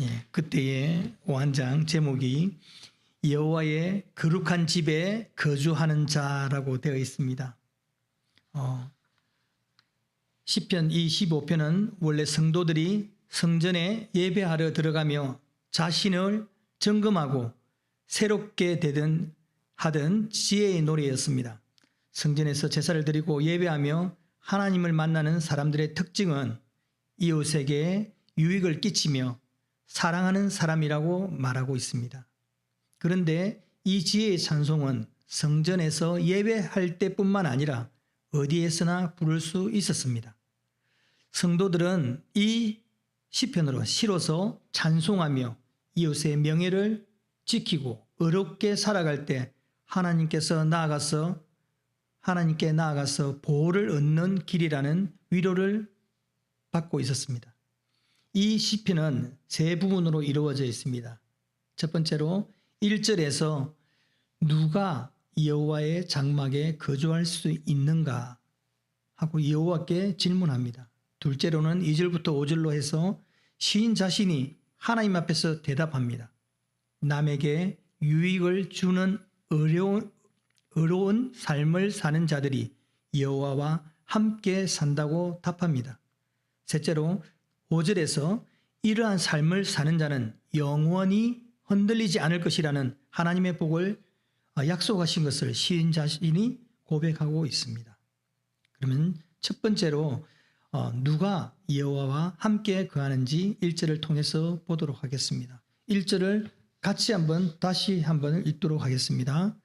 예, 그때의 완장 제목이 여호와의 거룩한 집에 거주하는 자라고 되어 있습니다. 어, 시편 이 15편은 원래 성도들이 성전에 예배하러 들어가며 자신을 점검하고 새롭게 되든 하던 지혜의 노래였습니다. 성전에서 제사를 드리고 예배하며 하나님을 만나는 사람들의 특징은 이웃에게 유익을 끼치며 사랑하는 사람이라고 말하고 있습니다. 그런데 이 지혜의 찬송은 성전에서 예배할 때뿐만 아니라 어디에서나 부를 수 있었습니다. 성도들은 이 시편으로 시로서 찬송하며 이웃의 명예를 지키고 의롭게 살아갈 때 하나님께서 나아가서 하나님께 나아가서 보호를 얻는 길이라는 위로를 받고 있었습니다. 이 시편은 세 부분으로 이루어져 있습니다. 첫 번째로 1절에서 누가 여호와의 장막에 거주할 수 있는가 하고 여호와께 질문합니다. 둘째로는 2절부터 5절로 해서 시인 자신이 하나님 앞에서 대답합니다. 남에게 유익을 주는 어려운, 어려운 삶을 사는 자들이 여호와와 함께 산다고 답합니다. 셋째로 5절에서 이러한 삶을 사는 자는 영원히 흔들리지 않을 것이라는 하나님의 복을 약속하신 것을 시인 자신이 고백하고 있습니다. 그러면 첫 번째로 어, 누가 여호와와 함께 거하는지 1절을 통해서 보도록 하겠습니다. 1절을 같이 한번 다시 한번 읽도록 하겠습니다.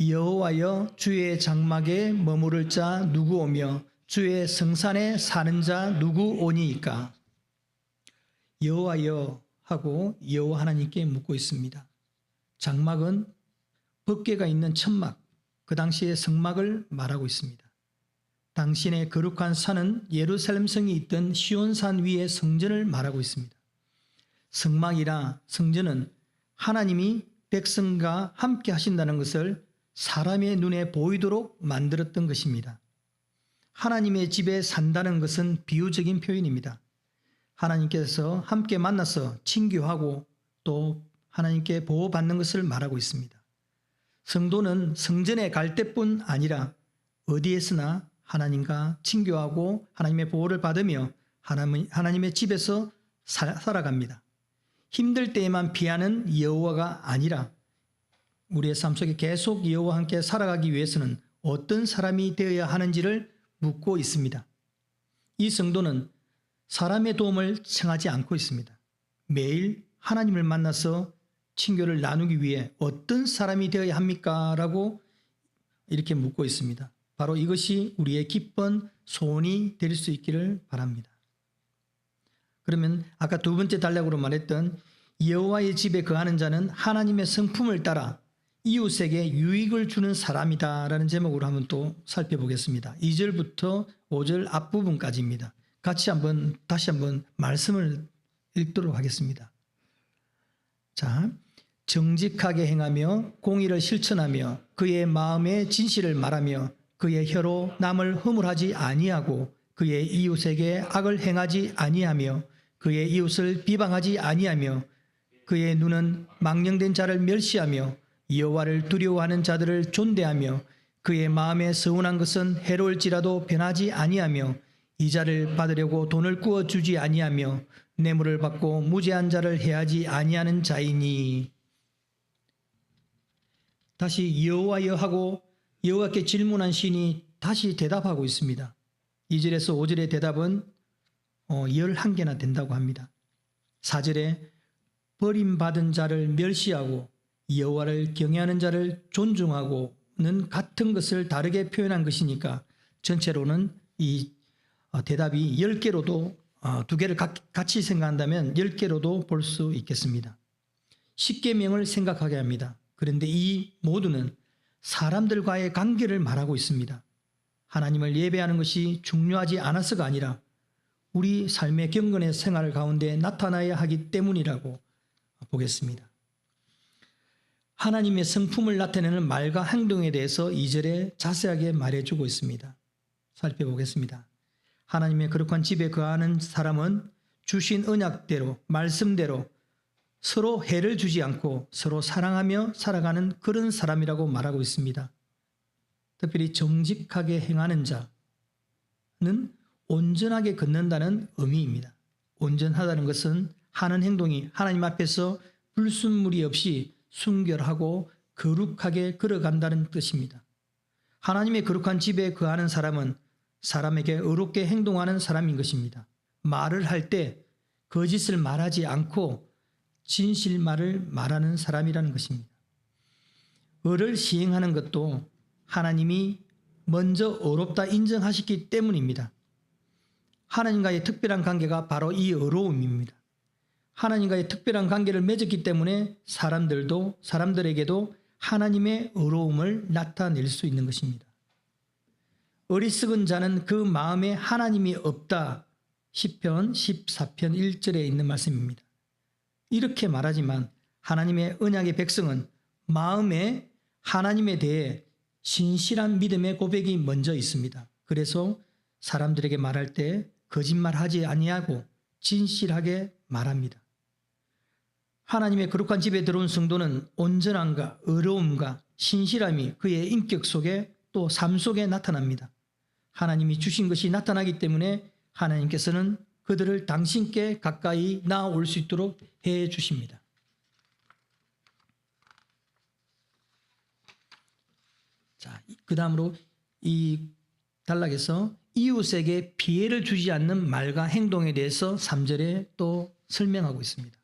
여호와여 주의 장막에 머무를 자 누구 오며 주의 성산에 사는 자 누구 오니이까 여호와여 하고 여호와 하나님께 묻고 있습니다. 장막은 법궤가 있는 천막 그 당시의 성막을 말하고 있습니다. 당신의 거룩한 산은 예루살렘 성이 있던 시온산 위의 성전을 말하고 있습니다. 성막이라 성전은 하나님이 백성과 함께 하신다는 것을 사람의 눈에 보이도록 만들었던 것입니다. 하나님의 집에 산다는 것은 비유적인 표현입니다. 하나님께서 함께 만나서 친교하고 또 하나님께 보호받는 것을 말하고 있습니다. 성도는 성전에 갈 때뿐 아니라 어디에서나 하나님과 친교하고 하나님의 보호를 받으며 하나님의 집에서 살아갑니다. 힘들 때에만 피하는 여호와가 아니라 우리의 삶 속에 계속 여호와 함께 살아가기 위해서는 어떤 사람이 되어야 하는지를 묻고 있습니다. 이 성도는 사람의 도움을 청하지 않고 있습니다. 매일 하나님을 만나서 친교를 나누기 위해 어떤 사람이 되어야 합니까? 라고 이렇게 묻고 있습니다. 바로 이것이 우리의 기쁜 소원이 될 수 있기를 바랍니다. 그러면 아까 두 번째 단락으로 말했던 여호와의 집에 거하는 자는 하나님의 성품을 따라 이웃에게 유익을 주는 사람이다라는 제목으로 한번 또 살펴보겠습니다. 2절부터 5절 앞부분까지입니다. 같이 한번 다시 한번 말씀을 읽도록 하겠습니다. 자, 정직하게 행하며 공의를 실천하며 그의 마음의 진실을 말하며 그의 혀로 남을 허물하지 아니하고 그의 이웃에게 악을 행하지 아니하며 그의 이웃을 비방하지 아니하며 그의 눈은 망령된 자를 멸시하며 여호와를 두려워하는 자들을 존대하며 그의 마음에 서운한 것은 해로울지라도 변하지 아니하며 이자를 받으려고 돈을 구워 주지 아니하며 뇌물을 받고 무죄한 자를 해하지 아니하는 자이니 다시 여호와여 하고 여호와께 질문한 신이 다시 대답하고 있습니다. 2절에서 5절의 대답은 11개나 어, 된다고 합니다. 4절에 버림받은 자를 멸시하고 여호와를 경외하는 자를 존중하고는 같은 것을 다르게 표현한 것이니까 전체로는 이 어, 대답이 10개로도 어, 두 개를 같이 생각한다면 10개로도 볼 수 있겠습니다. 10계명을 생각하게 합니다. 그런데 이 모두는 사람들과의 관계를 말하고 있습니다. 하나님을 예배하는 것이 중요하지 않아서가 아니라 우리 삶의 경건의 생활 가운데 나타나야 하기 때문이라고 보겠습니다. 하나님의 성품을 나타내는 말과 행동에 대해서 2절에 자세하게 말해주고 있습니다. 살펴보겠습니다. 하나님의 거룩한 집에 거하는 사람은 주신 언약대로 말씀대로 서로 해를 주지 않고 서로 사랑하며 살아가는 그런 사람이라고 말하고 있습니다. 특별히 정직하게 행하는 자는 온전하게 걷는다는 의미입니다. 온전하다는 것은 하는 행동이 하나님 앞에서 불순물이 없이 순결하고 거룩하게 걸어간다는 뜻입니다. 하나님의 거룩한 집에 거하는 사람은 사람에게 의롭게 행동하는 사람인 것입니다. 말을 할 때 거짓을 말하지 않고 진실말을 말하는 사람이라는 것입니다. 의를 시행하는 것도 하나님이 먼저 의롭다 인정하셨기 때문입니다. 하나님과의 특별한 관계가 바로 이 의로움입니다. 하나님과의 특별한 관계를 맺었기 때문에 사람들도 사람들에게도 하나님의 의로움을 나타낼 수 있는 것입니다. 어리석은 자는 그 마음에 하나님이 없다. 10편 14편 1절에 있는 말씀입니다. 이렇게 말하지만 하나님의 언약의 백성은 마음에 하나님에 대해 신실한 믿음의 고백이 먼저 있습니다. 그래서 사람들에게 말할 때 거짓말하지 아니하고 진실하게 말합니다. 하나님의 거룩한 집에 들어온 성도는 온전함과 의로움과 신실함이 그의 인격 속에 또 삶 속에 나타납니다. 하나님이 주신 것이 나타나기 때문에 하나님께서는 그들을 당신께 가까이 나올 수 있도록 해 주십니다. 자, 그 다음으로 이 단락에서 이웃에게 피해를 주지 않는 말과 행동에 대해서 3절에 또 설명하고 있습니다.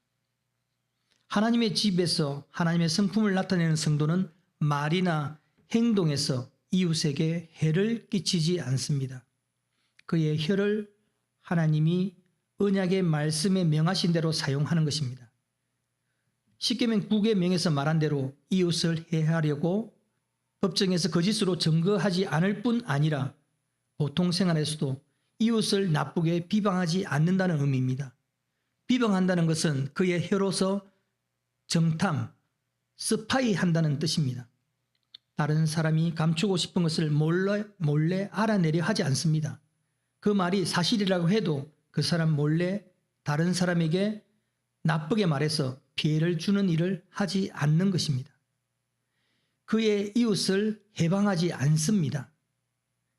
하나님의 집에서 하나님의 성품을 나타내는 성도는 말이나 행동에서 이웃에게 해를 끼치지 않습니다. 그의 혀를 하나님이 언약의 말씀에 명하신 대로 사용하는 것입니다. 십계명 9개 명에서 말한 대로 이웃을 해하려고 법정에서 거짓으로 증거하지 않을 뿐 아니라 보통 생활에서도 이웃을 나쁘게 비방하지 않는다는 의미입니다. 비방한다는 것은 그의 혀로서 정탐, 스파이 한다는 뜻입니다. 다른 사람이 감추고 싶은 것을 몰래, 몰래 알아내려 하지 않습니다. 그 말이 사실이라고 해도 그 사람 몰래 다른 사람에게 나쁘게 말해서 피해를 주는 일을 하지 않는 것입니다. 그의 이웃을 해방하지 않습니다.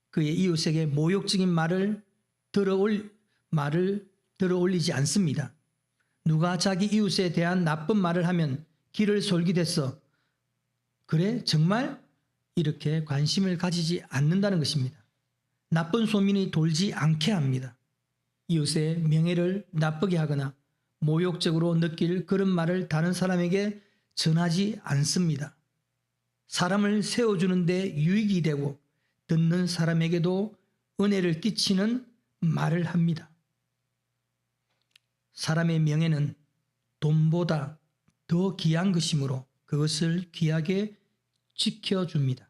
그의 이웃에게 모욕적인 말을 들어올 말을 들어올리지 않습니다. 누가 자기 이웃에 대한 나쁜 말을 하면 귀를 솔깃해서 그래 정말 이렇게 관심을 가지지 않는다는 것입니다. 나쁜 소민이 돌지 않게 합니다. 이웃의 명예를 나쁘게 하거나 모욕적으로 느낄 그런 말을 다른 사람에게 전하지 않습니다. 사람을 세워주는데 유익이 되고 듣는 사람에게도 은혜를 끼치는 말을 합니다. 사람의 명예는 돈보다 더 귀한 것이므로 그것을 귀하게 지켜줍니다.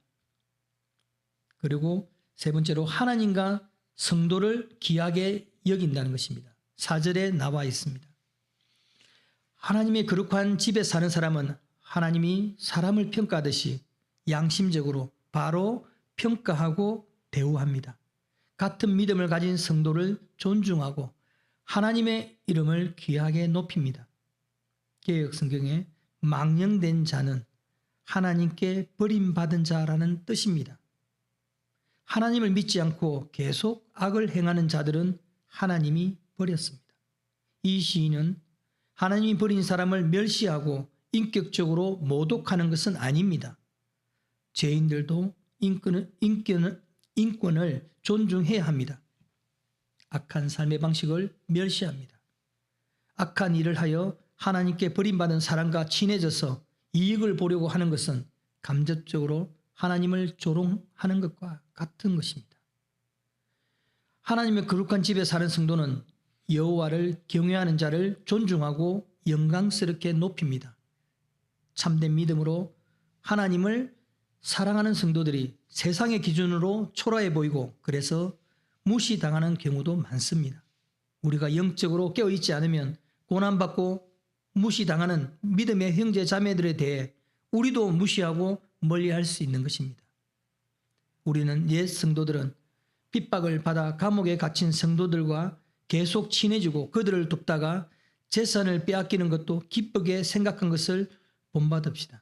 그리고 세 번째로 하나님과 성도를 귀하게 여긴다는 것입니다. 사절에 나와 있습니다. 하나님의 거룩한 집에 사는 사람은 하나님이 사람을 평가하듯이 양심적으로 바로 평가하고 대우합니다. 같은 믿음을 가진 성도를 존중하고 하나님의 이름을 귀하게 높입니다. 개혁 성경에 망령된 자는 하나님께 버림받은 자라는 뜻입니다. 하나님을 믿지 않고 계속 악을 행하는 자들은 하나님이 버렸습니다. 이 시인은 하나님이 버린 사람을 멸시하고 인격적으로 모독하는 것은 아닙니다. 죄인들도 인권을, 인권을, 인권을 존중해야 합니다. 악한 삶의 방식을 멸시합니다. 악한 일을 하여 하나님께 버림받은 사람과 친해져서 이익을 보려고 하는 것은 감접적으로 하나님을 조롱하는 것과 같은 것입니다. 하나님의 거룩한 집에 사는 성도는 여호와를 경외하는 자를 존중하고 영광스럽게 높입니다. 참된 믿음으로 하나님을 사랑하는 성도들이 세상의 기준으로 초라해 보이고 그래서 무시당하는 경우도 많습니다. 우리가 영적으로 깨어있지 않으면 고난받고 무시당하는 믿음의 형제 자매들에 대해 우리도 무시하고 멀리할 수 있는 것입니다. 우리는 옛 성도들은 핍박을 받아 감옥에 갇힌 성도들과 계속 친해지고 그들을 돕다가 재산을 빼앗기는 것도 기쁘게 생각한 것을 본받읍시다.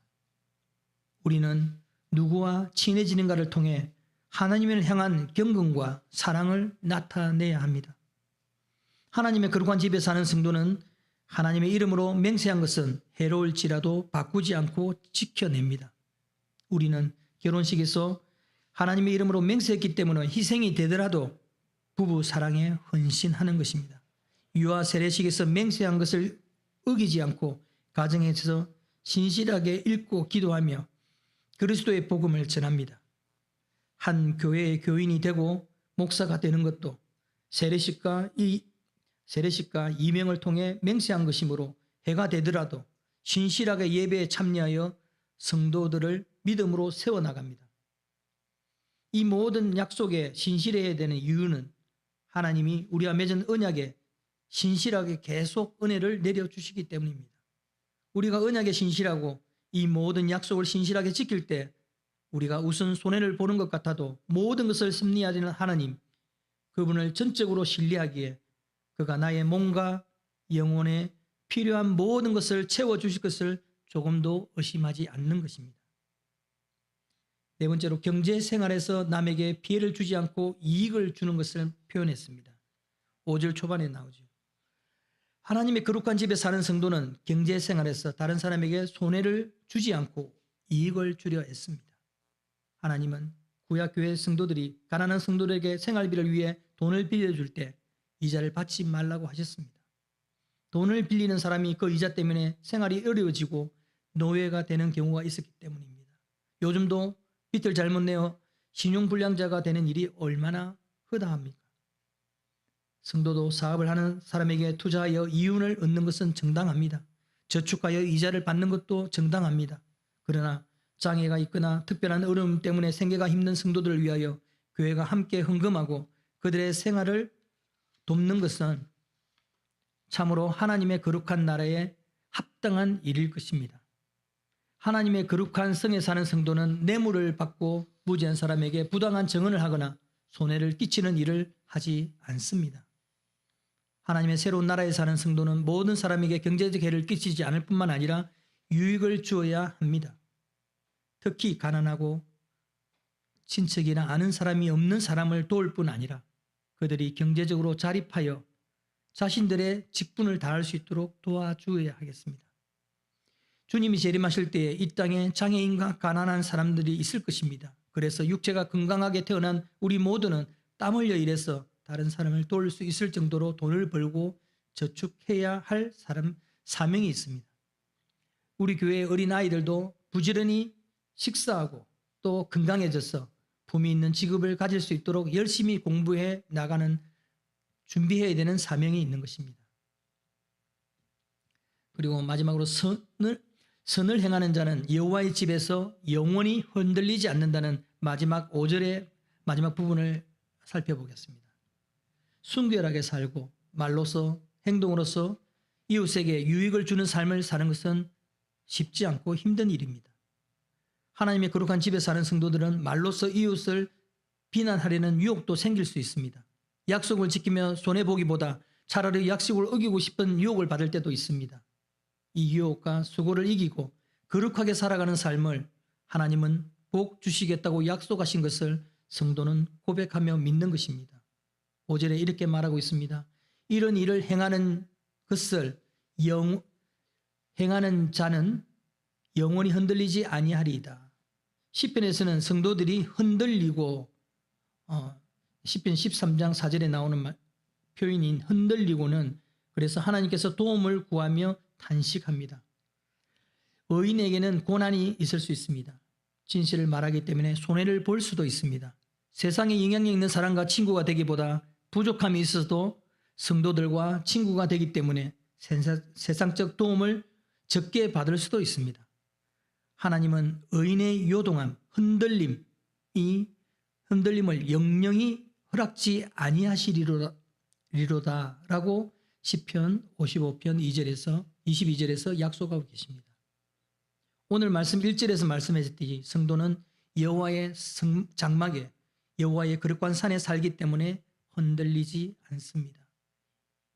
우리는 누구와 친해지는가를 통해 하나님을 향한 경건과 사랑을 나타내야 합니다. 하나님의 거룩한 집에 사는 성도는 하나님의 이름으로 맹세한 것은 해로울지라도 바꾸지 않고 지켜냅니다. 우리는 결혼식에서 하나님의 이름으로 맹세했기 때문에 희생이 되더라도 부부 사랑에 헌신하는 것입니다. 유아 세례식에서 맹세한 것을 어기지 않고 가정에서 신실하게 읽고 기도하며 그리스도의 복음을 전합니다. 한 교회의 교인이 되고 목사가 되는 것도 세례식과 이 세례식과 이명을 통해 맹세한 것이므로 해가 되더라도 신실하게 예배에 참여하여 성도들을 믿음으로 세워나갑니다. 이 모든 약속에 신실해야 되는 이유는 하나님이 우리와 맺은 언약에 신실하게 계속 은혜를 내려주시기 때문입니다. 우리가 언약에 신실하고 이 모든 약속을 신실하게 지킬 때 우리가 우선 손해를 보는 것 같아도 모든 것을 섭리하시는 하나님 그분을 전적으로 신뢰하기에 그가 나의 몸과 영혼에 필요한 모든 것을 채워주실 것을 조금도 의심하지 않는 것입니다. 네 번째로 경제 생활에서 남에게 피해를 주지 않고 이익을 주는 것을 표현했습니다. 5절 초반에 나오죠. 하나님의 거룩한 집에 사는 성도는 경제 생활에서 다른 사람에게 손해를 주지 않고 이익을 주려 했습니다. 하나님은 구약 교회 성도들이 가난한 성도들에게 생활비를 위해 돈을 빌려줄 때 이자를 받지 말라고 하셨습니다. 돈을 빌리는 사람이 그 이자 때문에 생활이 어려워지고 노예가 되는 경우가 있었기 때문입니다. 요즘도 빚을 잘못 내어 신용불량자가 되는 일이 얼마나 허다합니까? 성도도 사업을 하는 사람에게 투자하여 이윤을 얻는 것은 정당합니다. 저축하여 이자를 받는 것도 정당합니다. 그러나 장애가 있거나 특별한 어려움 때문에 생계가 힘든 성도들을 위하여 교회가 함께 헌금하고 그들의 생활을 돕는 것은 참으로 하나님의 거룩한 나라에 합당한 일일 것입니다. 하나님의 거룩한 성에 사는 성도는 뇌물을 받고 무지한 사람에게 부당한 정언을 하거나 손해를 끼치는 일을 하지 않습니다. 하나님의 새로운 나라에 사는 성도는 모든 사람에게 경제적 해를 끼치지 않을 뿐만 아니라 유익을 주어야 합니다. 특히 가난하고 친척이나 아는 사람이 없는 사람을 도울 뿐 아니라 그들이 경제적으로 자립하여 자신들의 직분을 다할 수 있도록 도와주어야 하겠습니다. 주님이 재림하실 때에 이 땅에 장애인과 가난한 사람들이 있을 것입니다. 그래서 육체가 건강하게 태어난 우리 모두는 땀 흘려 일해서 다른 사람을 도울 수 있을 정도로 돈을 벌고 저축해야 할 사람 사명이 있습니다. 우리 교회 어린 아이들도 부지런히 식사하고 또 건강해져서 품위 있는 직업을 가질 수 있도록 열심히 공부해 나가는 준비해야 되는 사명이 있는 것입니다. 그리고 마지막으로 선을 선을 행하는 자는 여호와의 집에서 영원히 흔들리지 않는다는 마지막 5절의 마지막 부분을 살펴보겠습니다. 순결하게 살고 말로서 행동으로서 이웃에게 유익을 주는 삶을 사는 것은 쉽지 않고 힘든 일입니다. 하나님의 거룩한 집에 사는 성도들은 말로서 이웃을 비난하려는 유혹도 생길 수 있습니다. 약속을 지키며 손해보기보다 차라리 약속을 어기고 싶은 유혹을 받을 때도 있습니다. 이 유혹과 수고를 이기고 거룩하게 살아가는 삶을 하나님은 복 주시겠다고 약속하신 것을 성도는 고백하며 믿는 것입니다. 5절에 이렇게 말하고 있습니다. 이런 일을 행하는 것을 영, 행하는 자는 영원히 흔들리지 아니하리이다. 시편에서는 성도들이 흔들리고 어, 시편 13장 4절에 나오는 말, 표현인 흔들리고는 그래서 하나님께서 도움을 구하며 탄식합니다. 의인에게는 고난이 있을 수 있습니다. 진실을 말하기 때문에 손해를 볼 수도 있습니다. 세상에 영향력 있는 사람과 친구가 되기보다 부족함이 있어도 성도들과 친구가 되기 때문에 세상적 도움을 적게 받을 수도 있습니다. 하나님은 의인의 요동함, 흔들림, 이 흔들림을 영영히 허락지 아니하시리로다라고 시편 55편 2절에서 22절에서 약속하고 계십니다. 오늘 말씀 1절에서 말씀하셨듯이 성도는 여호와의 장막에 여호와의 거룩한 산에 살기 때문에 흔들리지 않습니다.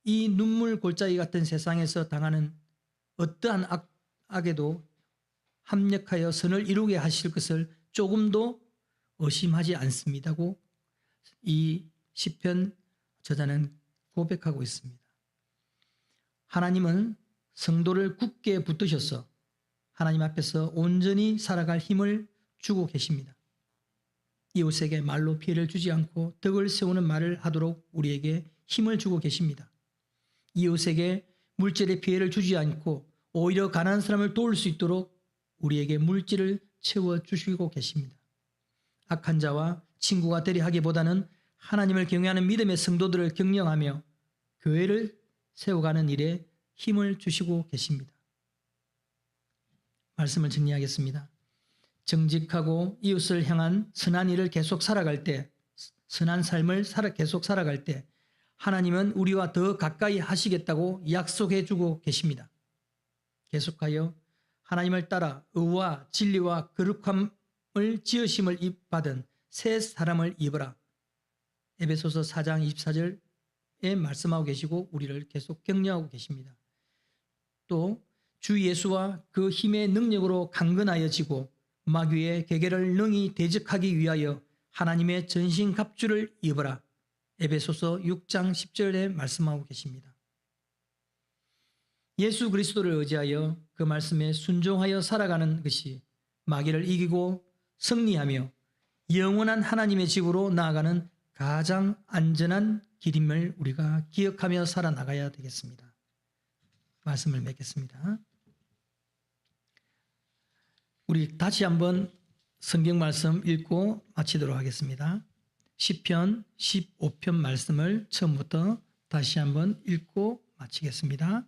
이 눈물 골짜기 같은 세상에서 당하는 어떠한 악, 악에도 합력하여 선을 이루게 하실 것을 조금도 의심하지 않습니다고 이 시편 저자는 고백하고 있습니다. 하나님은 성도를 굳게 붙드셔서 하나님 앞에서 온전히 살아갈 힘을 주고 계십니다. 이웃에게 말로 피해를 주지 않고 덕을 세우는 말을 하도록 우리에게 힘을 주고 계십니다. 이웃에게 물질의 피해를 주지 않고 오히려 가난한 사람을 도울 수 있도록 우리에게 물질을 채워 주시고 계십니다. 악한 자와 친구가 되려 하기보다는 하나님을 경외하는 믿음의 성도들을 경영하며 교회를 세워가는 일에 힘을 주시고 계십니다. 말씀을 정리하겠습니다. 정직하고 이웃을 향한 선한 일을 계속 살아갈 때, 선한 삶을 살아, 계속 살아갈 때, 하나님은 우리와 더 가까이 하시겠다고 약속해 주고 계십니다. 계속하여 하나님을 따라 의와 진리와 거룩함을 지으심을 받은 새 사람을 입어라. 에베소서 4장 24절에 말씀하고 계시고 우리를 계속 격려하고 계십니다. 또 주 예수와 그 힘의 능력으로 강건하여지고 마귀의 계계를 능히 대적하기 위하여 하나님의 전신 갑주를 입어라. 에베소서 6장 10절에 말씀하고 계십니다. 예수 그리스도를 의지하여 그 말씀에 순종하여 살아가는 것이 마귀를 이기고 승리하며 영원한 하나님의 집으로 나아가는 가장 안전한 길임을 우리가 기억하며 살아나가야 되겠습니다. 말씀을 맺겠습니다. 우리 다시 한번 성경 말씀 읽고 마치도록 하겠습니다. 10편, 15편 말씀을 처음부터 다시 한번 읽고 마치겠습니다.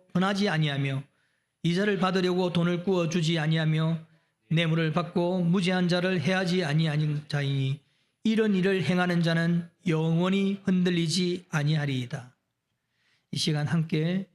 흔하지 아니하며 이자를 받으려고 돈을 구워 주지 아니하며 뇌물을 받고 무지한 자를 해하지 아니하는 자이니 이런 일을 행하는 자는 영원히 흔들리지 아니하리이다. 이 시간 함께